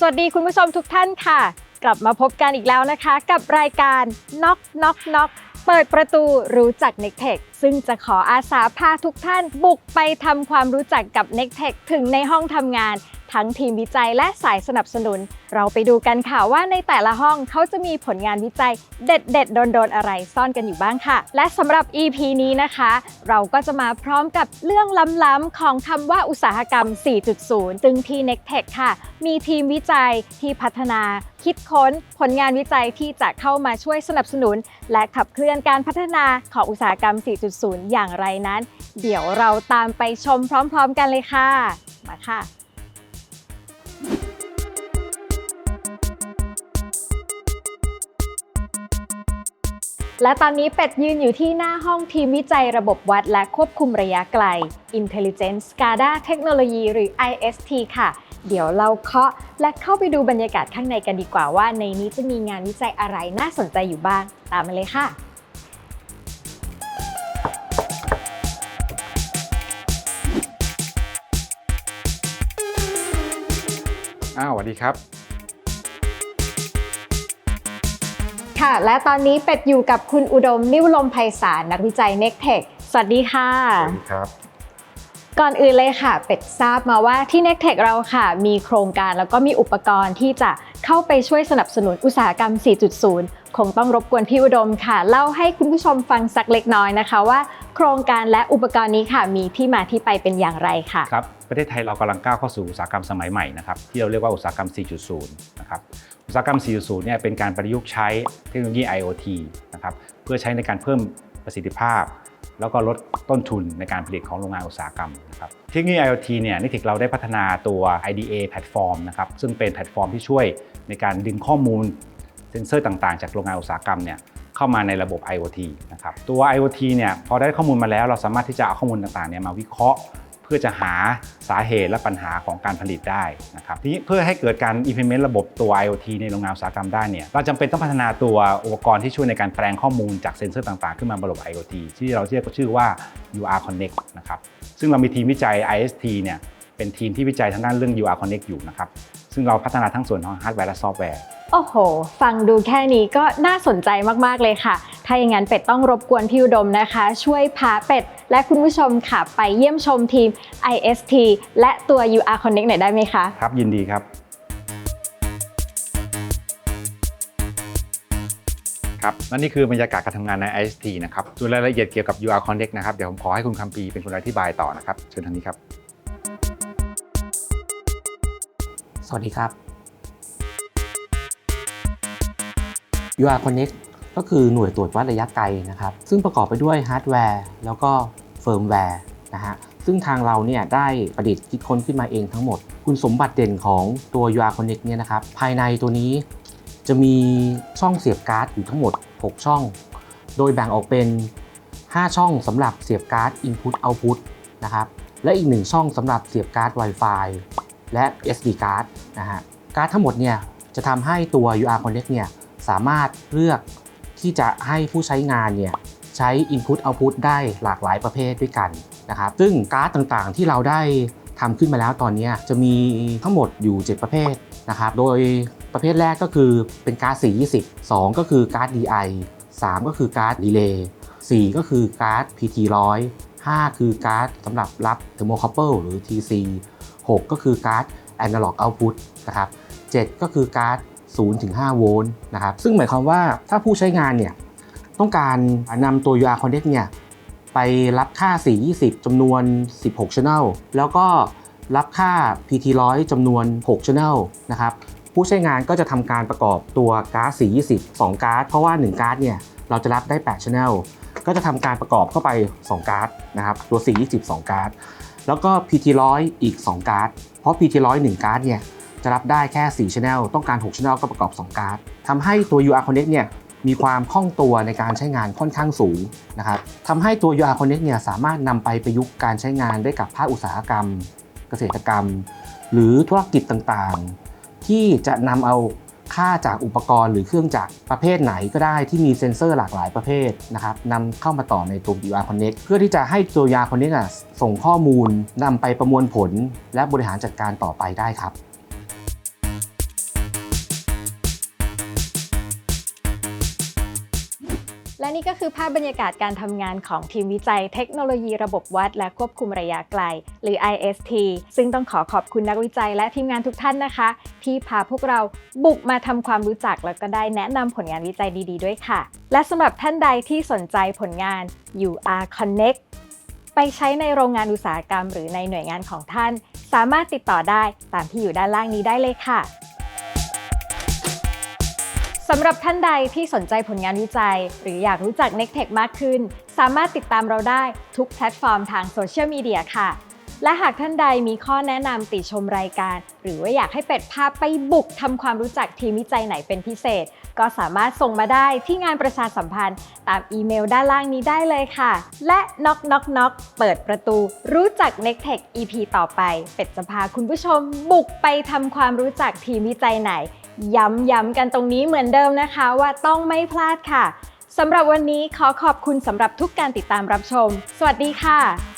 สวัสดีคุณผู้ชมทุกท่านค่ะ กลับมาพบกันอีกแล้วนะคะ กับรายการ Knock Knock Knock เปิดประตูรู้จัก n e c t e c h ซึ่งจะขออาสาพาทุกท่านบุกไปทำความรู้จักกับ n e c t e c h ถึงในห้องทำงาน ทั้งทีมวิจัยและสายสนับสนุน เราไปดูกันค่ะว่าในแต่ละห้องเขาจะมีผลงานวิจัยเด็ดเด็ดๆโดนๆอะไรซ่อนกันอยู่บ้างค่ะ และสำหรับ EP นี้นะคะ เราก็จะมาพร้อมกับเรื่องล้ำๆของคำว่าอุตสาหกรรม 4.0 ซึ่งที่ n e c t e c h ค่ะ มีทีมวิจัยที่พัฒนาคิดค้นผลงานวิจัยที่จะเข้ามาช่วยสนับสนุน และขับเคลื่อนการพัฒนาของอุตสาหกรรม 4.0อย่างไรนั้น เดี๋ยวเราตามไปชมพร้อมๆกันเลยค่ะ มาค่ะและตอนนี้เป็ดยืนอยู่ที่หน้าห้องทีมวิจัยระบบวัดและควบคุมระยะไกล Intelligent SCADA Technology หรือ IST ค่ะ เดี๋ยวเราเคาะและเข้าไปดูบรรยากาศข้างในกันดีกว่าว่าในนี้จะมีงานวิจัยอะไรน่าสนใจอยู่บ้าง ตามมาเลยค่ะ อ้าวสวัสดีครับ ค่ะ และตอนนี้เป็ดอยู่กับคุณอุดมนิ่วลมไพศาลนักวิจัย n e c t e c h สวัสดีค่ะ สวัสดีครับ ก่อนอื่นเลยค่ะ เป็ดทราบมาว่าที่ n e c t e c h เราค่ะ มีโครงการแล้วก็มีอุปกรณ์ที่จะเข้าไปช่วยสนับสนุนอุตสาหกรรม 4.0 คงต้องรบกวนพี่อุดมค่ะ เล่าให้คุณผู้ชมฟังสักเล็กน้อยนะคะว่า โครงการและอุปกรณ์นี้ค่ะ มีที่มาที่ไปเป็นอย่างไรค่ะ ครับ ประเทศไทยเรากำลังก้าวเข้าสู่อุตสาหกรรมสมัยใหม่นะครับที่เราเรียกว่าอุตสาหกรรม 4.0 นะครับอุตสาหกรรม 4.0 เนี่ยเป็นการประยุกต์ใช้เทคโนโลยี IoT นะครับเพื่อใช้ในการเพิ่มประสิทธิภาพ แล้วก็ลดต้นทุนในการผลิตของโรงงานอุตสาหกรรมนะครับเทคโนโลยี IoT เนี่ยนิติเราได้พัฒนาตัว IDA แพลตฟอร์มนะครับซึ่งเป็นแพลตฟอร์มที่ช่วยในการดึงข้อมูลเซ็นเซอร์ต่างๆ จากโรงงานอุตสาหกรรมเนี่ยเข้ามาในระบบ IoT นะครับตัว IoT เนี่ยพอได้ข้อมูลมาแล้วเราสามารถที่จะเอาข้อมูลต่างๆเนี่ยมาวิเคราะห์ พื่อจะหาสาเหตุและปัญหาของการผลิตได้นะครับทีนี้เพื่อให้เกิดการ implement ระบบตัว IoT ในโรงงานอุตสาหกรรมได้เนี่ยเราจำเป็นต้องพัฒนาตัวอุปกรณ์ที่ช่วยในการแปลงข้อมูลจากเซ็นเซอร์ต่างๆ ขึ้นมาบนระบบ IoT ที่เราเรียกชื่อว่า UR Connect นะครับซึ่งเรามีทีมวิจัย IST เนี่ยเป็นทีมที่วิจัยทางด้านเรื่อง UR Connect อยู่นะครับซึ่งเราพัฒนาทั้งส่วนของฮาร์ดแวร์และซอฟต์แวร์ โอ้โห ฟังดูแค่นี้ก็น่าสนใจมากๆเลยค่ะ ถ้าอย่างนั้นเป็ดต้องรบกวนพี่อุดมนะคะ ช่วยพาเป็ด และคุณผู้ชมค่ะ ไปเยี่ยมชมทีม IST และตัว UR Connect หน่อยได้ไหมคะ ครับยินดีครับ ครับและนี่คือบรรยากาศการทำงานใน IST นะครับส่วนรายละเอียดเกี่ยวกับ UR Connect นะครับ เดี๋ยวผมขอให้คุณคำปีเป็นคนอธิบายต่อนะครับ เชิญทางนี้ครับ สวัสดีครับ UR Connect ก็คือหน่วยตรวจวัดระยะไกลนะครับ ซึ่งประกอบไปด้วยฮาร์ดแวร์แล้วก็เฟิร์มแวร์นะฮะซึ่งทางเราเนี่ยได้ประดิษฐ์คิดค้นขึ้นมาเองทั้งหมด คุณสมบัติเด่นของตัว UR Connect เนี่ยนะครับ ภายในตัวนี้จะมีช่องเสียบการ์ดอยู่ทั้งหมด 6 ช่อง โดยแบ่งออกเป็น 5 ช่องสำหรับเสียบการ์ด Input Output นะครับ และอีก 1 ช่องสำหรับเสียบการ์ด Wi-Fi และ SD card นะฮะ การ์ดทั้งหมดเนี่ยจะทำให้ตัว UR Connect เนี่ย สามารถเลือกที่จะให้ผู้ใช้งานเนี่ยใช้ Input Output ได้หลากหลายประเภทด้วยกันนะครับซึ่งการ์ดต่างๆที่เราได้ทำขึ้นมาแล้วตอนนี้จะมีทั้งหมดอยู่ 7 ประเภทนะครับโดยประเภทแรกก็คือเป็นการ์ด420 2 ก็คือการ์ด DI 3 ก็คือการ์ด Relay 4ก็คือการ์ด PT100 5 คือการ์ดสำหรับรับ Thermocouple หรือ TC 6 ก็คือการ์ด Analog Output นะครับ7ก็คือการ์ด 0-5 โวลต์นะครับ ซึ่งหมายความว่าถ้าผู้ใช้งานเนี่ยต้องการนำตัว UR Connect เนี่ยไปรับค่า 420 จำนวน 16 Channel แล้วก็รับค่า PT100 จำนวน 6 Channel นะครับ ผู้ใช้งานก็จะทำการประกอบตัวการ์ด 420 2 การ์ด เพราะว่า 1 การ์ดเนี่ยเราจะรับได้ 8 Channel ก็จะทำการประกอบเข้าไป 2 การ์ดนะครับ ตัว 420 2 การ์ด แล้วก็ PT100 อีก 2 การ์ด เพราะ PT100 1 การ์ดเนี่ย จะรับได้แค่4 Channel ต้องการ 6 Channel ก็ประกอบ 2 การ์ดทำให้ตัว UR Connect เนี่ยมีความคล่องตัวในการใช้งานค่อนข้างสูงนะครับทำให้ตัว UR Connect เนี่ยสามารถนำไปประยุกต์การใช้งานได้กับภาคอุตสาหกรรม เกษตรกรรม หรือธุรกิจต่างๆ ที่จะนำเอาค่าจากอุปกรณ์หรือเครื่องจักรประเภทไหนก็ได้ที่มีเซ็นเซอร์หลากหลายประเภทนะครับนำเข้ามาต่อในตัว UR Connect เพื่อที่จะให้ตัว UR Connect อะส่งข้อมูลนำไปประมวลผล และบริหารจัดการต่อไปได้ครับ นี่ก็คือภาพบรรยากาศการทำงานของทีมวิจัยเทคโนโลยีระบบวัด และควบคุมระยะไกล หรือ IST ซึ่งต้องขอขอบคุณนักวิจัยและทีมงานทุกท่านนะคะ ที่พาพวกเราบุกมาทำความรู้จักแล้วก็ได้แนะนำผลงานวิจัยดี ๆ ด้วยค่ะ และสำหรับท่านใดที่สนใจผลงาน UR Connect ไปใช้ในโรงงานอุตสาหกรรม หรือในหน่วยงานของท่าน สามารถติดต่อได้ตามที่อยู่ด้านล่างนี้ได้เลยค่ะ สำหรับท่านใดที่สนใจผลงานวิจัย หรืออยากรู้จัก n e c t e c h มากขึ้น สามารถติดตามเราได้ทุกแพลตฟอร์มทางโซเชียลมีเดียค่ะ และหากท่านใดมีข้อแนะนำติชมรายการ หรือว่าอยากให้เป็ดพาไปบุกทำความรู้จักทีมวิจัยไหนเป็นพิเศษ ก็สามารถส่งมาได้ที่งานประชาสัมพันธ์ ตามอีเมลด้านล่างนี้ได้เลยค่ะ และน็อกน็อกน็อกเปิดประตู รู้จัก n e c t e c h EP ต่อไป เป็ดจะพาคุณผู้ชมบุกไปทำความรู้จักทีมวิจัยไหน ย้ำๆกันตรงนี้เหมือนเดิมนะคะว่าต้องไม่พลาดค่ะสำหรับวันนี้ขอขอบคุณสำหรับทุกการติดตามรับชม สวัสดีค่ะ